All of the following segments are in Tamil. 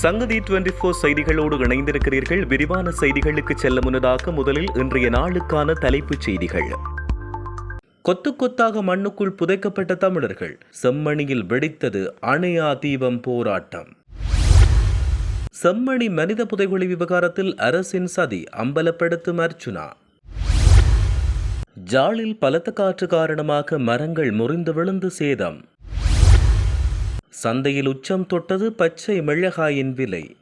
சங்கதி டுவெண்டி ஃபோர் செய்திகளோடு இணைந்திருக்கிறீர்கள். விரிவான செய்திகளுக்கு செல்ல முன்னதாக முதலில் இன்றைய நாளுக்கான தலைப்புச் செய்திகள். கொத்து கொத்தாக மண்ணுக்குள் புதைக்கப்பட்ட தமிழர்கள் செம்மணியில் வெடித்தது அணையா தீபம் போராட்டம். செம்மணி மனித புதைகுழி விவகாரத்தில் அரசின் சதி அம்பலப்படுத்தும் அர்ச்சுனா ஜாலில் பலத்த காற்று காரணமாக மரங்கள் முறிந்து விழுந்து சேதம். சந்தையில் உச்சம் தொட்டது பச்சை மிளகாயின் விலை.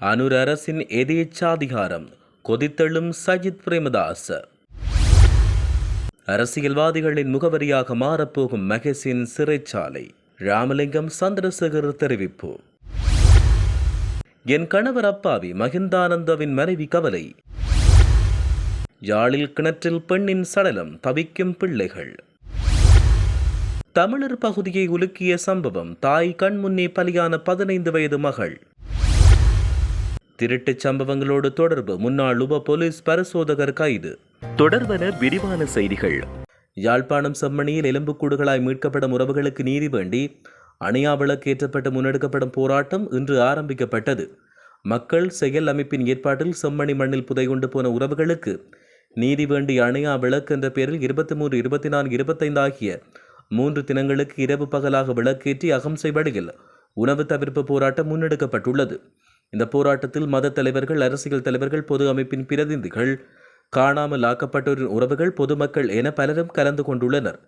அனுர் அரசின் எதேச்சாதிகாரம் கொதித்தெழும் சஜித் பிரேமதாஸ். அரசியல்வாதிகளின் முகவரியாக மாறப்போகும் மகேசின் சிறைச்சாலை ராமலிங்கம் சந்திரசேகர் தெரிவிப்பு. என் கணவர் அப்பாவி மகிந்தானந்தவின் மனைவி கவலை. யாழில் கிணற்றில் பெண்ணின் சடலம் தவிக்கும் பிள்ளைகள். தமிழர் பகுதியை உலுக்கிய சம்பவம் தாய் கண்முன்னே பலியான பதினைந்து வயது மகள். திருட்டுச் சம்பவங்களோடு தொடர்பு முன்னாள் உப போலீஸ் பரிசோதகர் கைது. தொடர்பன விரிவான செய்திகள். யாழ்ப்பாணம் செம்மணியில் எலும்புக்கூடுகளாய் மீட்கப்படும் உறவுகளுக்கு நீதி வேண்டி அணையா விளக்கேற்றப்பட்டு முன்னெடுக்கப்படும் போராட்டம் இன்று ஆரம்பிக்கப்பட்டது. மக்கள் செயல் அமைப்பின் ஏற்பாட்டில் செம்மணி மண்ணில் புதைகுண்டு போன உறவுகளுக்கு நீதி வேண்டி அணையா விளக்கு என்ற பெயரில் இருபத்தி மூன்று இருபத்தி நான்கு இருபத்தைந்து ஆகிய மூன்று தினங்களுக்கு இரவு பகலாக விளக்கேற்றி அகம்சை வழியில் உணவு தவிர்ப்பு போராட்டம் முன்னெடுக்கப்பட்டுள்ளது. இந்த போராட்டத்தில் மத தலைவர்கள் அரசியல் தலைவர்கள் பொது அமைப்பின் பிரதிநிதிகள் காணாமல் ஆக்கப்பட்டோரின் உறவுகள் பொதுமக்கள் என பலரும் கலந்து கொண்டுள்ளனர்.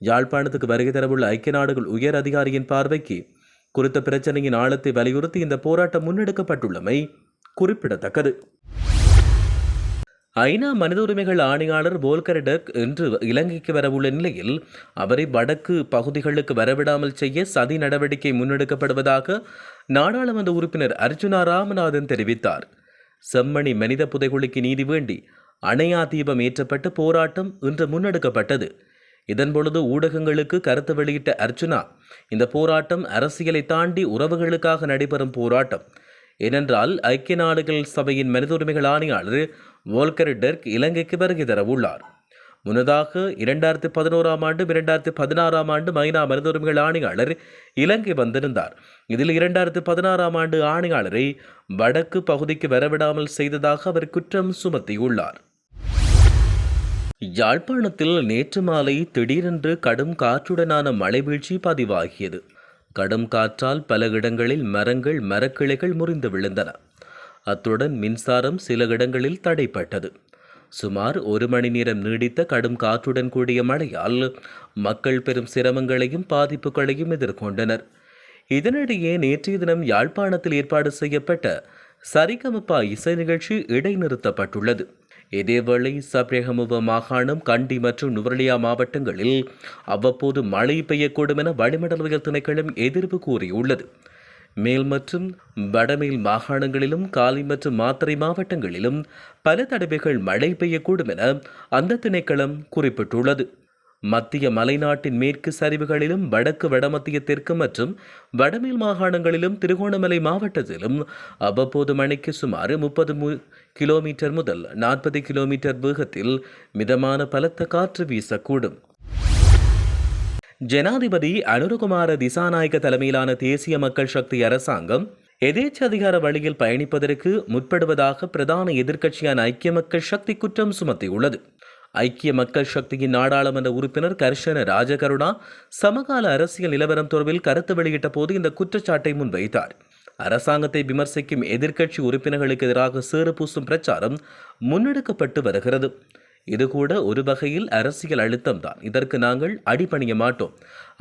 யாழ்ப்பாணத்துக்கு வருகை தரவுள்ள ஐக்கிய நாடுகள் உயர் அதிகாரியின் பார்வைக்கு குறித்த பிரச்சனையின் ஆழத்தை வலியுறுத்தி இந்த போராட்டம் முன்னெடுக்கப்பட்டுள்ளமை குறிப்பிடத்தக்கது. ஐநா மனித உரிமைகள் ஆணையாளர் போல்கர் டெர்க் இன்று இலங்கைக்கு வரவுள்ள நிலையில் அவரை வடக்கு பகுதிகளுக்கு வரவிடாமல் செய்ய சதி நடவடிக்கை முன்னெடுக்கப்படுவதாக நாடாளுமன்ற உறுப்பினர் அர்ஜுனா ராமநாதன் தெரிவித்தார். செம்மணி மனித புதைகுழிக்கு நீதி வேண்டி அணையா தீபம் ஏற்றப்பட்டு போராட்டம் இன்று முன்னெடுக்கப்பட்டது. இதன்பொழுது ஊடகங்களுக்கு கருத்து வெளியிட்ட அர்ச்சுனா இந்த போராட்டம் அரசியலை தாண்டி உறவுகளுக்காக நடைபெறும் போராட்டம். ஏனென்றால் ஐக்கிய நாடுகள் சபையின் மனித உரிமைகள் ஆணையாளர் வோல்கர் டெர்க் இலங்கைக்கு வருகை தரவுள்ளார். உள்ளார் முன்னதாக இரண்டாயிரத்தி பதினோராம் ஆண்டு இரண்டாயிரத்தி பதினாறாம் ஆண்டு மைனா மனித உரிமைகள் ஆணையாளர் இலங்கை வந்திருந்தார். இதில் இரண்டாயிரத்தி பதினாறாம் ஆண்டு ஆணையாளரை வடக்கு பகுதிக்கு வரவிடாமல் செய்ததாக அவர் குற்றம் சுமத்தியுள்ளார். யாழ்ப்பாணத்தில் நேற்று மாலை திடீரென்று கடும் காற்றுடனான மழை வீழ்ச்சி பதிவாகியது. கடும் காற்றால் பல இடங்களில் மரங்கள் மரக்கிளைகள் முறிந்து விழுந்தன. அத்துடன் மின்சாரம் சில இடங்களில் தடைப்பட்டது. சுமார் ஒரு மணி நேரம் நீடித்த கடும் காற்றுடன் கூடிய மழையால் மக்கள் பெரும் சிரமங்களையும் பாதிப்புகளையும் எதிர்கொண்டனர். இதனிடையே நேற்றைய தினம் யாழ்ப்பாணத்தில் ஏற்பாடு செய்யப்பட்ட சரிகமப்பா இசை நிகழ்ச்சி இடைநிறுத்தப்பட்டுள்ளது. இதேவேளை சப்ரேகமுவ மாகாணம் கண்டி மற்றும் நுவரலியா மாவட்டங்களில் அவ்வப்போது மழை பெய்யக்கூடும் என வளிமண்டலவியல் திணைக்களம் எதிர்ப்பு கூறியுள்ளது. மேல் மற்றும் வடமேல் மாகாணங்களிலும் காலி மற்றும் மாத்தறை மாவட்டங்களிலும் பல தடவைகள் மழை பெய்யக்கூடும் என அந்த திணைக்களம் குறிப்பிட்டுள்ளது. மத்திய மலைநாட்டின் மேற்கு சரிவுகளிலும் வடக்கு வடமத்திய தெற்கு மற்றும் வடமேல் மாகாணங்களிலும் திருகோணமலை மாவட்டத்திலும் அவ்வப்போது மணிக்கு சுமார் முப்பது கிலோமீட்டர் முதல் நாற்பது கிலோமீட்டர் வேகத்தில் மிதமான பலத்த காற்று வீசக்கூடும். ஜனாதிபதி அனுரகுமார திசாநாயக்க தலைமையிலான தேசிய மக்கள் சக்தி அரசாங்கம் எதேச்ச அதிகார வழியில் பயணிப்பதற்கு முற்படுவதாக பிரதான எதிர்க்கட்சியான ஐக்கிய மக்கள் சக்தி குற்றம் சுமத்தியுள்ளது. ஐக்கிய மக்கள் சக்தியின் நாடாளுமன்ற உறுப்பினர் கர்ஷன ராஜகருணா சமகால அரசியல் நிலவரம் தொடர்பில் கருத்து வெளியிட்ட போது இந்த குற்றச்சாட்டை முன்வைத்தார். அரசாங்கத்தை விமர்சிக்கும் எதிர்க்கட்சி உறுப்பினர்களுக்கு எதிராக சேறு பூசும் பிரச்சாரம் முன்னெடுக்கப்பட்டு வருகிறது. இது கூட ஒரு வகையில் அரசியல் அழுத்தம் தான் இதற்கு நாங்கள் அடிபணிய மாட்டோம்.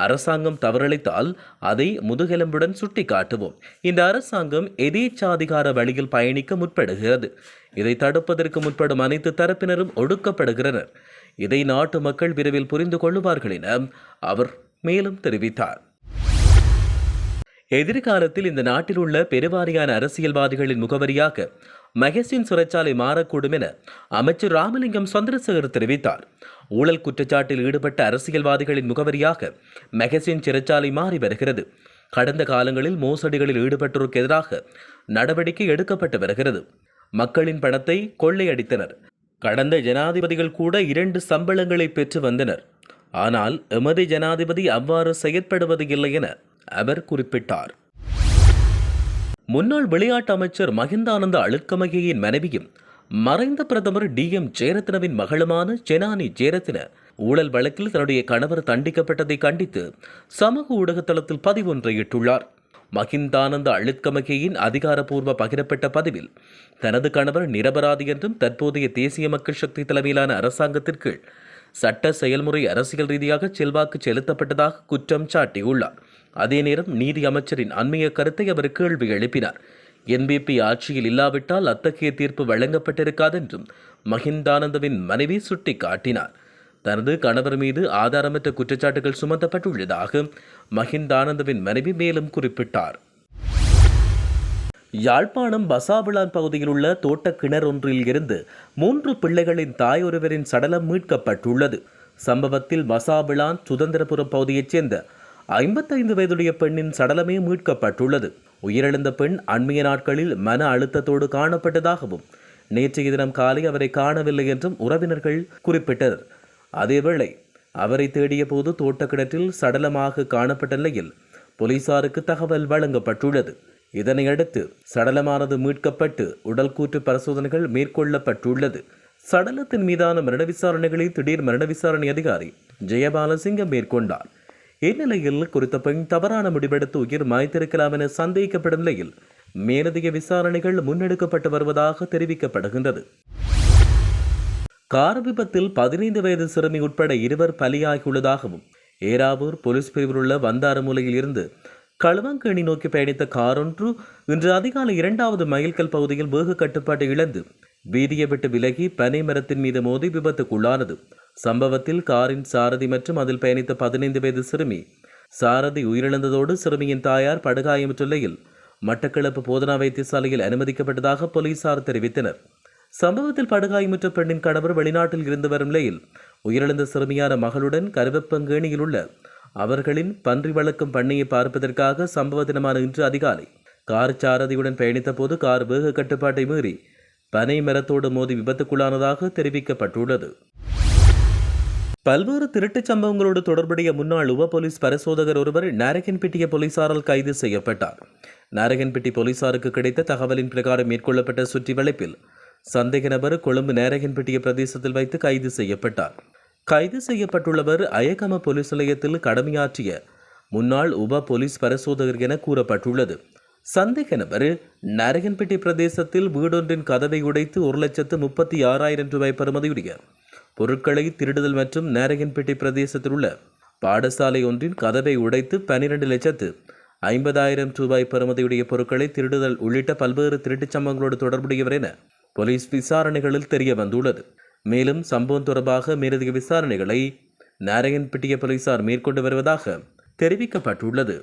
அரசாங்கம் தவறளித்தால் அதை முதுகெலும்புடன் சுட்டி காட்டுவோம் இந்த அரசாங்கம் எதேச்சாதிகார வழியில் பயணிக்க முற்படுகிறது. இதை தடுப்பதற்கு முற்படும் அனைத்து தரப்பினரும் ஒடுக்கப்படுகிறனர். இதை நாட்டு மக்கள் விரைவில் புரிந்து கொள்ளுவார்கள் என அவர் மேலும் தெரிவித்தார். எதிர்காலத்தில் இந்த நாட்டில் உள்ள பெருவாரியான அரசியல்வாதிகளின் முகவரியாக மகேசின் சிறைச்சாலை மாறக்கூடும் என அமைச்சர் ராமலிங்கம் சந்திரசேகர் தெரிவித்தார். ஊழல் குற்றச்சாட்டில் ஈடுபட்ட அரசியல்வாதிகளின் முகவரியாக மகேசின் சிறைச்சாலை மாறி வருகிறது. கடந்த காலங்களில் மோசடிகளில் ஈடுபட்டோருக்கு எதிராக நடவடிக்கை எடுக்கப்பட்டு வருகிறது. மக்களின் பணத்தை கொள்ளையடித்தனர். கடந்த ஜனாதிபதிகள் கூட இரண்டு சம்பளங்களை பெற்று வந்தனர். ஆனால் எமது ஜனாதிபதி அவ்வாறு செயற்படுவது இல்லை என அவர் குறிப்பிட்டார். முன்னாள் விளையாட்டு அமைச்சர் மகிந்தானந்த அழுக்கமகையின் மனைவியும் மறைந்த பிரதமர் டி. எம். ஜெயரத்னவின் மகளுமான செனானி ஜெயரத்ன ஊழல் வழக்கில் தன்னுடைய கணவர் தண்டிக்கப்பட்டதை கண்டித்து சமூக ஊடகத்தளத்தில் பதிவொன்றையிட்டுள்ளார் மகிந்தானந்த அழுத்கமகையின் அதிகாரப்பூர்வ பகிரப்பட்ட பதிவில் தனது கணவர் நிரபராதி என்றும் தற்போதைய தேசிய மக்கள் சக்தி தலைமையிலான அரசாங்கத்திற்கு சட்ட செயல்முறை அரசியல் ரீதியாக செல்வாக்கு செலுத்தப்பட்டதாக குற்றம் சாட்டியுள்ளார். அதே நேரம் நீதி அமைச்சரின் அண்மைய கருத்தை அவர் கேள்வி எழுப்பினார். என்பிபி ஆட்சியில் இல்லாவிட்டால் அத்தகைய தீர்ப்பு வழங்கப்பட்டிருக்காதென்றும் மஹிந்தானந்தவின் மனைவி சுட்டிக்காட்டினார். தனது கணவர் மீது ஆதாரமற்ற குற்றச்சாட்டுகள் சுமத்தப்பட்டுள்ளதாக மஹிந்தானந்தவின் மனைவி மேலும் குறிப்பிட்டார். யாழ்ப்பாணம் பசாவிளான் பகுதியில் உள்ள தோட்ட கிணறு ஒன்றில் இருந்து மூன்று பிள்ளைகளின் தாய் ஒருவரின் சடலம் மீட்கப்பட்டுள்ளது. சம்பவத்தில் பசாவிளான் சுதந்திரபுரம் பகுதியைச் சேர்ந்த ஐம்பத்தைந்து வயதுடைய பெண்ணின் சடலமே மீட்கப்பட்டுள்ளது. உயிரிழந்த பெண் அண்மைய நாட்களில் மன அழுத்தத்தோடு காணப்பட்டதாகவும் நேற்றைய தினம் காலை அவரை காணவில்லை என்றும் உறவினர்கள் குறிப்பிட்டனர். அதேவேளை அவரை தேடிய போது தோட்டக்கிணற்றில் சடலமாக காணப்பட்ட நிலையில் போலீசாருக்கு தகவல் வழங்கப்பட்டுள்ளது. இதனையடுத்து சடலமானது மீட்கப்பட்டு உடல் கூற்று பரிசோதனைகள் மேற்கொள்ளப்பட்டுள்ளது. சடலத்தின் மீதான மரண விசாரணைகளை திடீர் மரண விசாரணை அதிகாரி ஜெயபாலசிங்கம் மேற்கொண்டார். இந்நிலையில் குறித்த பெண் தவறான முடிவெடுத்து உயிர் மாய்த்திருக்கலாம் என சந்தேகிக்கப்படும் நிலையில் மேலதிக விசாரணைகள் முன்னெடுக்கப்பட்டு வருவதாக தெரிவிக்கப்படுகின்றது. கார் விபத்தில் பதினைந்து வயது சிறுமி உட்பட இருவர் பலியாகியுள்ளதாகவும் ஏராவூர் போலீஸ் பிரிவில் உள்ள வந்தாரமூலையில் இருந்து களுவாங்கேணி நோக்கி பயணித்த கார் ஒன்று இன்று அதிகாலை இரண்டாவது மைல்கல் பகுதியில் வேக கட்டுப்பாட்டை இழந்து வீதியை விட்டு விலகி பனை மரத்தின் மீது மோதி விபத்துக்குள்ளானது. சம்பவத்தில் காரின் சாரதி மற்றும் அதில் பயணித்த பதினைந்து வயது சிறுமி. சாரதி உயிரிழந்ததோடு சிறுமியின் தாயார் படுகாயமுற்ற நிலையில் மட்டக்களப்பு போதனா வைத்தியசாலையில் அனுமதிக்கப்பட்டதாக போலீசார் தெரிவித்தனர். சம்பவத்தில் படுகாயமுற்ற பெண்ணின் கணவர் வெளிநாட்டில் இருந்து வரும் நிலையில் உயிரிழந்த சிறுமியான மகளுடன் கருவப்பங்கேணியில் உள்ள அவர்களின் பன்றி வளர்க்கும் பண்ணையை பார்ப்பதற்காக சம்பவ தினமான இன்று அதிகாலை கார் சாரதியுடன் பயணித்த போது கார் வேக கட்டுப்பாட்டை மீறி பனை மரத்தோடு மோதி விபத்துக்குள்ளானதாக தெரிவிக்கப்பட்டுள்ளது. பல்வேறு திருட்டுச் சம்பவங்களோடு தொடர்புடைய முன்னாள் உப போலீஸ் பரிசோதகர் ஒருவர் நாரகன்பட்டிய போலீசாரால் கைது செய்யப்பட்டார். நாரகன்பட்டி போலீசாருக்கு கிடைத்த தகவலின் பிரகாரம் மேற்கொள்ளப்பட்ட சுற்றி வளைப்பில் சந்தேக நபர் கொழும்பு நேரகன்பட்டிய பிரதேசத்தில் வைத்து கைது செய்யப்பட்டார். கைது செய்யப்பட்டுள்ளவர் அயகம போலீஸ் நிலையத்தில் கடமையாற்றிய முன்னாள் உப போலீஸ் பரிசோதகர் என கூறப்பட்டுள்ளது. சந்தேக நபர் நரகன்பட்டி பிரதேசத்தில் வீடொன்றின் கதவை உடைத்து ஒரு லட்சத்து முப்பத்தி ஆறாயிரம் ரூபாய் பெறுமதியுடைய பொருட்களை திருடுதல் மற்றும் நேரகன்பேட்டை பிரதேசத்தில் உள்ள பாடசாலை ஒன்றின் கதவை உடைத்து பனிரெண்டு லட்சத்து ஐம்பதாயிரம் ரூபாய் பெறுமதியுடைய பொருட்களை திருடுதல் உள்ளிட்ட பல்வேறு திருட்டுச் சம்பவங்களோடு தொடர்புடையவர் என போலீஸ் விசாரணைகளில் தெரிய வந்துள்ளது மேலும் சம்பவம் தொடர்பாக மேலதிக விசாரணைகளை நாராயண்பட்டிய போலீசார் மேற்கொண்டு வருவதாக தெரிவிக்கப்பட்டுள்ளது.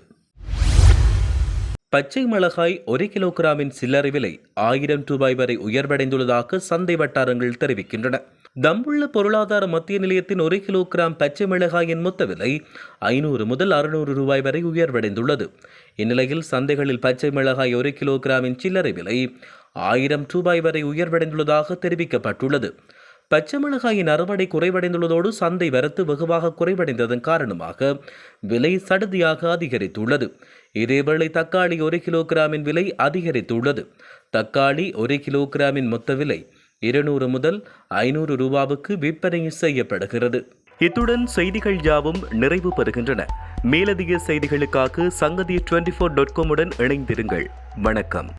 பச்சை மிளகாய் ஒரு கிலோகிராமின் சில்லறை விலை ஆயிரம் ரூபாய் வரை உயர்வடைந்துள்ளதாக சந்தை வட்டாரங்கள் தெரிவிக்கின்றன. தம்புள்ள பொருளாதார மத்திய நிலையத்தின் ஒரு கிலோகிராம் பச்சை மிளகாயின் மொத்த விலை ஐநூறு முதல் அறுநூறு ரூபாய் வரை உயர்வடைந்துள்ளது. இந்நிலையில் சந்தைகளில் பச்சை மிளகாய் ஒரு கிலோகிராமின் சில்லறை விலை ஆயிரம் ரூபாய் வரை உயர்வடைந்துள்ளதாக தெரிவிக்கப்பட்டுள்ளது. பச்சை மிளகாயின் அறுவடை குறைவடைந்துள்ளதோடு சந்தை வரத்து வெகுவாக குறைவடைந்ததன் காரணமாக விலை சடுதியாக அதிகரித்துள்ளது. இதேவேளை தக்காளி ஒரு கிலோகிராமின் விலை அதிகரித்துள்ளது. தக்காளி ஒரு கிலோகிராமின் மொத்த விலை இருநூறு முதல் ஐநூறு ரூபாவுக்கு விற்பனை செய்யப்படுகிறது. இத்துடன் செய்திகள் யாவும் நிறைவு பெறுகின்றன. மேலதிக செய்திகளுக்காக சங்கதி டுவெண்டி ஃபோர் டாட் காமுடன் இணைந்திருங்கள். வணக்கம்.